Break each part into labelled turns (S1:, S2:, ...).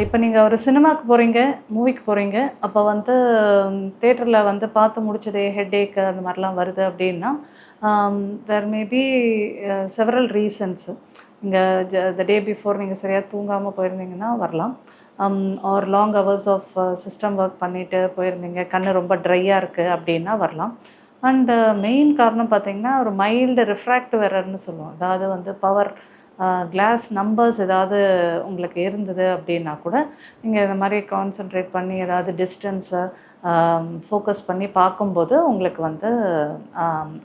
S1: இப்போ நீங்கள் ஒரு சினிமாவுக்கு போகிறீங்க மூவிக்கு போகிறீங்க அப்போ வந்து தேட்டரில் வந்து பார்த்து முடிச்சதே ஹெட் அந்த மாதிரிலாம் வருது அப்படின்னா தெர் மேபி செவரல் ரீசன்ஸு இங்கே த டே பிஃபோர் நீங்கள் சரியாக தூங்காமல் போயிருந்தீங்கன்னா வரலாம். Or long hours of system work பண்ணிவிட்டு போயிருந்தீங்க கண் ரொம்ப ட்ரையாக இருக்குது அப்படின்னா வரலாம். அண்டு மெயின் காரணம் பார்த்தீங்கன்னா ஒரு மைல்டு ரிஃப்ராக்டிவ் எரர்னு சொல்லுவோம். அதாவது வந்து பவர் கிளாஸ் நம்பர்ஸ் ஏதாவது உங்களுக்கு இருந்தது அப்படின்னா கூட நீங்கள் இந்த மாதிரி கான்சென்ட்ரேட் பண்ணி ஏதாவது டிஸ்டன்ஸை ஃபோக்கஸ் பண்ணி பார்க்கும்போது உங்களுக்கு வந்து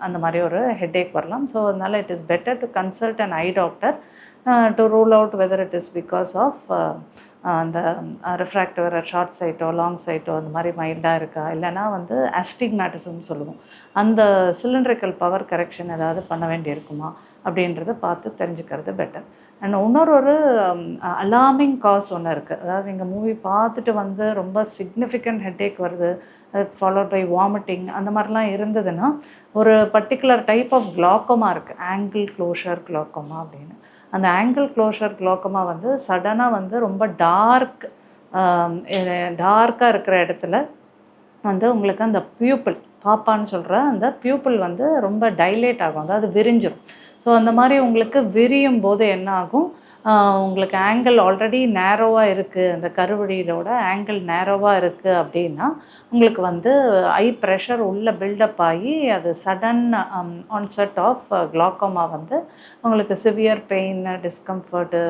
S1: அந்த மாதிரி ஒரு ஹெட்டேக் வரலாம். ஸோ அதனால் it is better to consult an eye doctor to rule out whether it is because of அந்த ரிஃப்ராக்டிவ் ஷார்ட் சைட்டோ லாங் சைட்டோ அந்த மாதிரி மைல்டாக இருக்கா? இல்லைன்னா வந்து அஸ்டிக்மேட்டிசம் சொல்லுவோம். அந்த சிலிண்ட்ரிக்கல் பவர் கரெக்ஷன் ஏதாவது பண்ண வேண்டியிருக்குமா அப்படின்றத பார்த்து தெரிஞ்சுக்கிறது பெட்டர் அண்ட் இன்னொரு ஒரு அலார்மிங் காஸ் ஒன்று இருக்குது அதாவது நீங்கள் மூவி பார்த்துட்டு வந்து ரொம்ப சிக்னிஃபிகண்ட் ஹெட்டேக் வருது. ஃபாலோட் பை வாமிட்டிங் அந்த மாதிரிலாம் இருந்ததுன்னா ஒரு பர்டிகுலர் டைப் ஆஃப் க்ளாக்கோமா இருக்குது ஆங்கிள் க்ளோஷர் க்ளாக்கோமா அப்படின்னு. அந்த ஆங்கிள் க்ளோஷர் க்ளோக்கமாக வந்து சடனாக வந்து ரொம்ப டார்க் டார்க்காக இருக்கிற இடத்துல வந்து உங்களுக்கு அந்த பியூப்பிள் பாப்பான்னு சொல்கிற அந்த பியூப்பிள் வந்து ரொம்ப டைலேட் ஆகும். அதாவது விரிஞ்சிடும் ஸோ அந்த மாதிரி உங்களுக்கு விரியும் போது என்ன ஆகும்? உங்களுக்கு ஆங்கிள் ஆல்ரெடி நேரோவாக இருக்குது அந்த கருவடியிலோட ஆங்கிள் நேரோவாக இருக்குது அப்படின்னா உங்களுக்கு வந்து ஐ ப்ரெஷர் உள்ளே பில்டப் ஆகி அது சடன் ஆன்செட் ஆஃப் க்ளாக்கோமா வந்து உங்களுக்கு சிவியர் பெயின் டிஸ்கம்ஃபர்ட்டு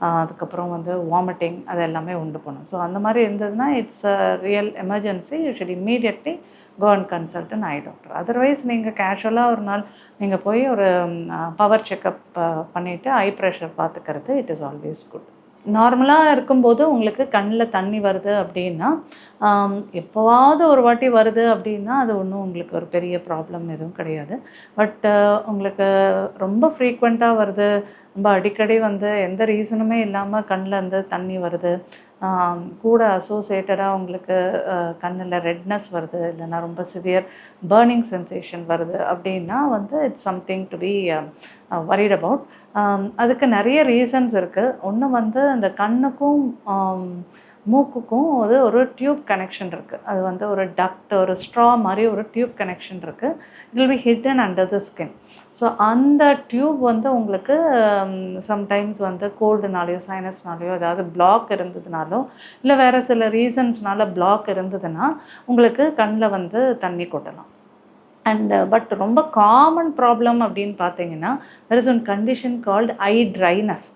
S1: அதுக்கப்புறம் வந்து வாமிட்டிங் அது எல்லாமே உண்டு பண்ணும். ஸோ அந்த மாதிரி இருந்ததுன்னா it's a real emergency you should immediately go and consult an eye doctor otherwise நீங்கள் கேஷுவலாக ஒரு நாள் நீங்கள் போய் ஒரு பவர் செக்கப் பண்ணிவிட்டு ஐ ப்ரெஷர் பார்த்துக்கிறது இட் இஸ் ஆல்வேஸ் குட் நார்மலாக இருக்கும்போது உங்களுக்கு கண்ணில் தண்ணி வருது அப்படின்னா எப்போவாவது ஒரு வாட்டி வருது அப்படின்னா அது ஒன்றும் உங்களுக்கு ஒரு பெரிய ப்ராப்ளம் எதுவும் கிடையாது. பட் உங்களுக்கு ரொம்ப ஃப்ரீக்வெண்ட்டாக வருது ரொம்ப அடிக்கடி வந்து எந்த ரீசனுமே இல்லாமல் கண்ணில் இருந்து தண்ணி வருது. கூட அசோசியேட்டடாக உங்களுக்கு கண்ணில் ரெட்னஸ் வருது இல்லைன்னா ரொம்ப சிவியர் பேர்னிங் சென்சேஷன் வருது அப்படின்னா வந்து it's something to be worried about அதுக்கு நிறைய ரீசன்ஸ் இருக்குது ஒன்று வந்து அந்த கண்ணுக்கும் மூக்குக்கும் அது ஒரு டியூப் கனெக்ஷன் இருக்குது அது வந்து ஒரு டக்ட் ஒரு ஸ்ட்ரா மாதிரி ஒரு டியூப் கனெக்ஷன் இருக்குது it will be hidden under the skin so அந்த டியூப் வந்து உங்களுக்கு சம்டைம்ஸ் வந்து கோல்டுனாலேயோ சைனஸ்னாலேயோ ஏதாவது பிளாக் இருந்ததுனாலோ இல்லை வேறு சில ரீசன்ஸ்னால பிளாக் இருந்ததுன்னா உங்களுக்கு கண்ணில் வந்து தண்ணி கொட்டலாம். அண்ட் பட் ரொம்ப காமன் ப்ராப்ளம் அப்படின்னு பார்த்தீங்கன்னா there is one condition called eye dryness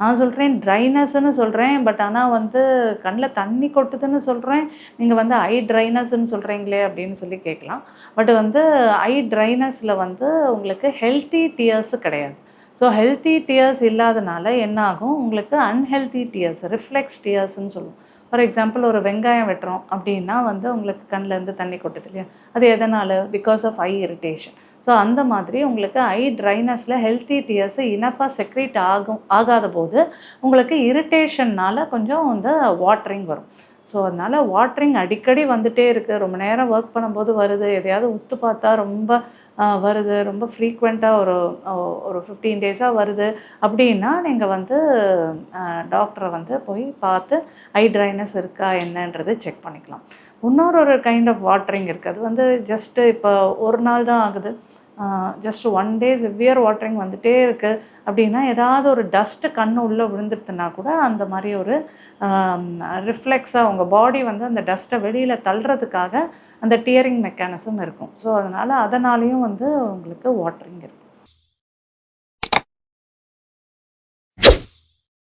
S1: நான் சொல்கிறேன் ட்ரைனஸ்ன்னு சொல்கிறேன் பட் ஆனால் வந்து கண்ணில் தண்ணி கொட்டுதுன்னு சொல்கிறேன் நீங்கள் வந்து ஐ ட்ரைனஸ்ன்னு சொல்கிறீங்களே அப்படின்னு சொல்லி கேட்கலாம். பட் வந்து ஐ ட்ரைனஸில் வந்து உங்களுக்கு ஹெல்த்தி டியர்ஸ் கிடையாது. ஸோ ஹெல்த்தி டியர்ஸ் இல்லாதனால என்ன ஆகும் உங்களுக்கு அன்ஹெல்த்தி டியர்ஸ் ரிஃப்ளெக்ஸ் டியர்ஸ்ன்னு சொல்லுவோம். ஃபார் எக்ஸாம்பிள் ஒரு வெங்காயம் வெட்டுறோம் அப்படின்னா வந்து உங்களுக்கு கண்ணுல இருந்து தண்ணி கொட்டுது இல்லையா? அது எதனால்? Because of eye irritation so அந்த மாதிரி உங்களுக்கு ஐ ட்ரைனஸில் ஹெல்த்தி டியர்ஸ் இனஃபாக செக்ரேட் ஆகும் ஆகாத போது உங்களுக்கு இரிட்டேஷன்னால் கொஞ்சம் இந்த வாட்டரிங் வரும். ஸோ அதனால் வாட்டரிங் அடிக்கடி வந்துகிட்டே இருக்குது ரொம்ப நேரம் ஒர்க் பண்ணும்போது வருது. எதையாவது உத்து பார்த்தா ரொம்ப வருது. ரொம்ப ஃப்ரீக்வெண்ட்டாக ஒரு ஒரு ஃபிஃப்டீன் டேஸாக வருது. அப்படின்னா நீங்கள் வந்து டாக்டரை வந்து போய் பார்த்து ஐ ட்ரைனஸ் இருக்கா என்னன்றது செக் பண்ணிக்கலாம். இன்னொரு ஒரு கைண்ட் ஆஃப் வாட்டரிங் இருக்குது அது வந்து ஜஸ்ட்டு இப்போ ஒரு நாள் தான் ஆகுது. Just one day severe watering வந்துகிட்டே இருக்குது அப்படின்னா ஏதாவது ஒரு டஸ்ட்டு கண்ணு உள்ளே விழுந்துருதுன்னா கூட அந்த மாதிரி ஒரு ரிஃப்ளெக்ஸாக உங்கள் பாடி வந்து அந்த டஸ்ட்டை வெளியில் தள்ளுறதுக்காக அந்த டியரிங் மெக்கானிசம் இருக்கும். ஸோ அதனால் அதனாலேயும் வந்து உங்களுக்கு வாட்டரிங் இருக்கும்